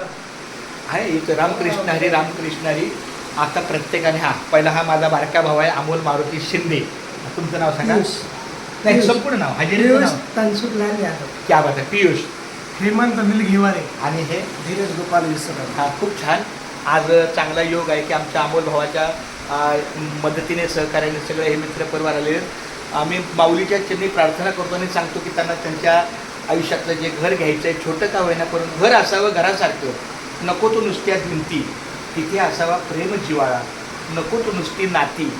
आहे इथं रामकृष्ण हरी रामकृष्ण हरी. आता प्रत्येकाने हा पहिला हा माझा बारका भाऊ आहे अमोल मारुती शिंदे. तुमचं नाव सांगा? पियुष. नाही पियुष. संपूर्ण नाव पियुष नाव? तनसुखलाल यादव. क्या बात आहे पियुष. हेमंत अनिल घेवारे. आणि हे? धीरज गोपाल विसरकर हा खूप छान. आज चांगला योग आहे की आमच्या अमोल भावाच्या आ, मदतीने सहकार्याने सगळे हे मित्र परिवार आले आम्ही माऊलीच्या चरणी प्रार्थना करतो आणि सांगतो की त्यांना त्यांच्या आयुष्यातलं जे घर घ्यायचं आहे छोटं का होईना करून घर असावं घरासारखं. नको तो नुसत्या भिंती. तिथे असावा प्रेम जिवाळा. नको तो नुसती नाती.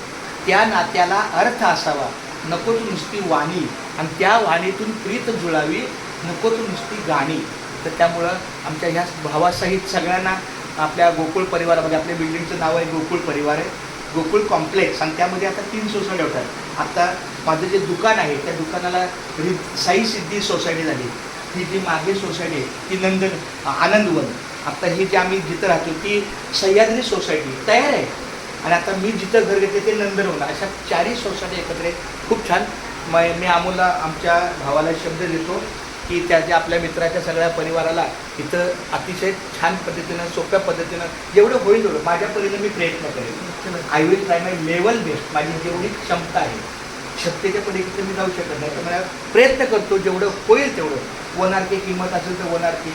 त्या नात्याला अर्थ असावा. नको तो नुसती वाणी. आणि त्या वाणीतून प्रीत जुळावी. नको तो नुसती गाणी. तर त्यामुळं आमच्या ह्या भावासहित सगळ्यांना आपल्या गोकुळ परिवारामध्ये आपल्या बिल्डिंगचं नाव आहे गोकुळ परिवार आहे. गोकुळ कॉम्प्लेक्स आणि त्यामध्ये आता तीन सोसायटी होतात. आता माझं जे दुकान आहे त्या दुकानाला रि साई सिद्धी सोसायटी झाली. ही जी मागे सोसायटी आहे ती नंदन आनंदवन आता ही जी आम्ही जिथं राहतो ती सह्याद्री सोसायटी तयार आहे. आणि आता मी जिथं घर घेते ते नंदनवन अशा चारही सोसायटी एकत्र आहे खूप छान. मग मी अमोलला आमच्या भावाला शब्द देतो. की त्याच्या आपल्या मित्राच्या सगळ्या परिवाराला इथं अतिशय छान पद्धतीनं सोप्या पद्धतीनं जेवढं होईल तेवढं माझ्या परीने मी प्रयत्न करेन. I will try my level best माझी जेवढी क्षमता आहे क्षमतेच्या पलीकडे मी जाऊ शकत नाही. तर मला प्रयत्न करतो जेवढं होईल तेवढं. वन आर के किंमत असेल तर one R K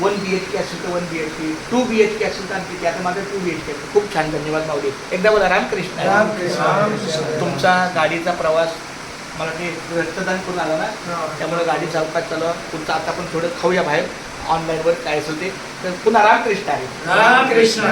one B H K असेल तर one B H K two B H K असेल तर आणखी ते. आता माझं टू बी एच के खूप छान. धन्यवाद माऊली एकदा बोला रामकृष्ण. रामकृष्ण. तुमचा गाडीचा प्रवास मला ते रक्तदान करून आला ना त्यामुळे गाडी चौकात चालवा. पुढचं आता पण थोडं खाऊया बाहेर. ऑनलाईनवर काय असेल ते. तर पुन्हा रामकृष्ण आहे. रामकृष्ण.